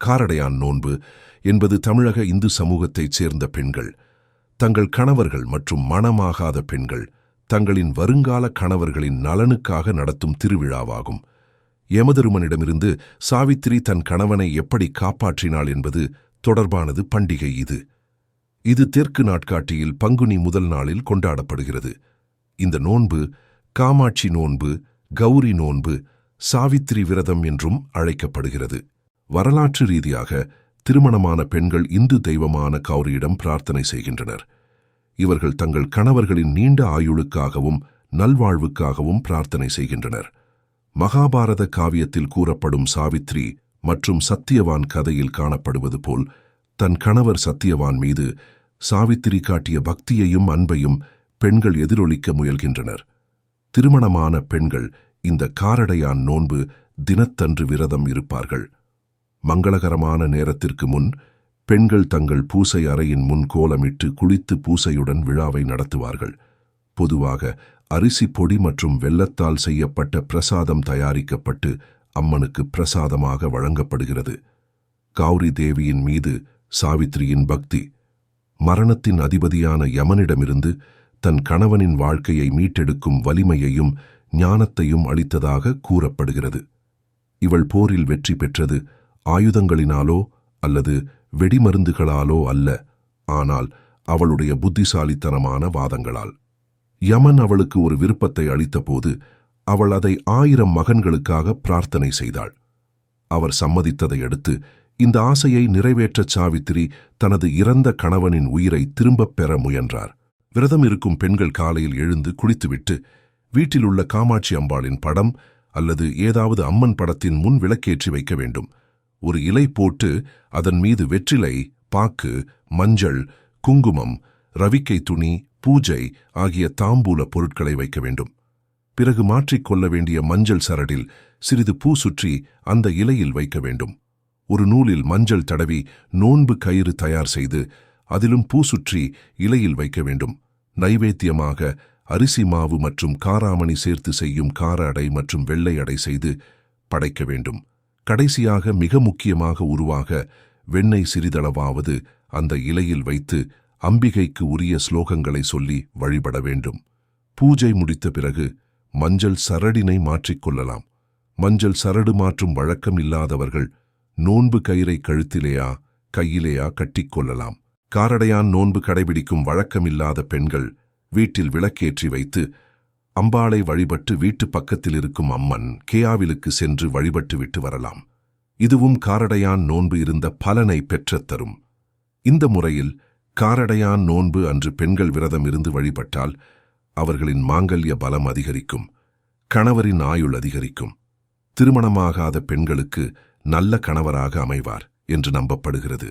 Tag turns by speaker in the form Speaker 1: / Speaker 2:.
Speaker 1: காரடையான் நோன்பு என்பது தமிழக இந்து சமூகத்தைச் சேர்ந்த பெண்கள் தங்கள் கணவர்கள் மற்றும் மணமாகாத பெண்கள் தங்களின் வருங்கால கணவர்களின் நலனுக்காக நடத்தும் திருவிழாவாகும். யமதருமனிடமிருந்து சாவித்திரி தன் கணவனை எப்படி காப்பாற்றினாள் என்பது தொடர்பானது பண்டிகை இது. இது தெற்கு நாட்காட்டியில் பங்குனி முதல் நாளில் கொண்டாடப்படுகிறது. இந்த நோன்பு காமாட்சி நோன்பு கௌரி நோன்பு சாவித்திரி விரதம் என்றும் அழைக்கப்படுகிறது. வரலாற்று ரீதியாக திருமணமான பெண்கள் இந்து தெய்வமான கௌரியிடம் பிரார்த்தனை செய்கின்றனர். இவர்கள் தங்கள் கணவர்களின் நீண்ட ஆயுளுக்காகவும் நல்வாழ்வுக்காகவும் பிரார்த்தனை செய்கின்றனர். மகாபாரத காவியத்தில் கூறப்படும் சாவித்ரி மற்றும் சத்தியவான் கதையில் காணப்படுவது போல் தன் கணவர் சத்தியவான் மீது சாவித்திரி காட்டிய பக்தியையும் அன்பையும் பெண்கள் எதிரொலிக்க முயல்கின்றனர். திருமணமான பெண்கள் இந்த காரடையான் நோன்பு தினத்தன்று விரதம் இருப்பார்கள். மங்களகரமான நேரத்திற்கு முன் பெண்கள் தங்கள் பூசை அறையின் முன் கோலமிட்டு குளித்து பூசையுடன் விழாவை நடத்துவார்கள். பொதுவாக அரிசி பொடி மற்றும் வெள்ளத்தால் செய்யப்பட்ட பிரசாதம் தயாரிக்கப்பட்டு அம்மனுக்கு பிரசாதமாக வழங்கப்படுகிறது. கௌரி தேவியின் மீது சாவித்திரியின் பக்தி மரணத்தின் அதிபதியான யமனிடமிருந்து தன் கணவனின் வாழ்க்கையை மீட்டெடுக்கும் வலிமையையும் ஞானத்தையும் அளித்ததாக கூறப்படுகிறது. இவள் போரில் வெற்றி பெற்றது ஆயுதங்களினாலோ அல்லது வெடிமருந்துகளாலோ அல்ல ஆனால் அவளுடைய புத்திசாலித்தனமான வாதங்களால். யமன் அவளுக்கு ஒரு விருப்பத்தை அளித்தபோது அவள் அதை ஆயிரம் மகன்களுக்காக பிரார்த்தனை செய்தாள். அவர் சம்மதித்ததை அடுத்து இந்த ஆசையை நிறைவேற்ற சாவித்திரி தனது இறந்த கணவனின் உயிரை திரும்பப் பெற முயன்றார். விரதம் இருக்கும் பெண்கள் காலையில் எழுந்து குளித்துவிட்டு வீட்டில் உள்ள காமாட்சி அம்பாளின் படம் அல்லது ஏதாவது அம்மன் படத்தின் முன் விளக்கேற்றி வைக்க வேண்டும். ஒரு இலை போட்டு அதன் மீது வெற்றிலை பாக்கு மஞ்சள் குங்குமம் ரவிக்கை துணி பூஜை ஆகிய தாம்பூல பொருட்களை வைக்க வேண்டும். பிறகு மாற்றிக்கொள்ள வேண்டிய மஞ்சள் சரடில் சிறிது பூ சுற்றி அந்த இலையில் வைக்க வேண்டும். ஒரு நூலில் மஞ்சள் தடவி நோன்பு கயிறு தயார் செய்து அதிலும் பூ சுற்றி இலையில் வைக்க வேண்டும். நைவேத்தியமாக அரிசி மாவு மற்றும் காராமணி சேர்த்து செய்யும் கார அடை மற்றும் வெள்ளை அடை செய்து படைக்க வேண்டும். கடைசியாக மிக முக்கியமாக உருவாக வெண்ணெய் சிறிதளவாவது அந்த இலையில் வைத்து அம்பிகைக்கு உரிய ஸ்லோகங்களை சொல்லி வழிபட வேண்டும். பூஜை முடித்த பிறகு மஞ்சள் சரடினை மாற்றிக்கொள்ளலாம் மஞ்சள் சரடு மாற்றும் வழக்கம் இல்லாதவர்கள் நோன்பு கயிறை கழுத்திலேயா கையிலேயா கட்டிக்கொள்ளலாம் காரடையான் நோன்பு கடைபிடிக்கும் வழக்கமில்லாத பெண்கள் வீட்டில் விளக்கேற்றி வைத்து அம்பாளை வழிபட்டு வீட்டு பக்கத்தில் இருக்கும் அம்மன் கேயாவிலுக்கு சென்று வழிபட்டு விட்டு வரலாம். இதுவும் காரடையான் நோன்பு இருந்த பலனை பெற்றத் தரும். இந்த முறையில் காரடையான் நோன்பு அன்று பெண்கள் விரதம் இருந்து வழிபட்டால் அவர்களின் மாங்கல்ய பலம் அதிகரிக்கும் கணவரின் ஆயுள் அதிகரிக்கும். திருமணமாகாத பெண்களுக்கு நல்ல கணவராக அமைவார் என்று நம்பப்படுகிறது.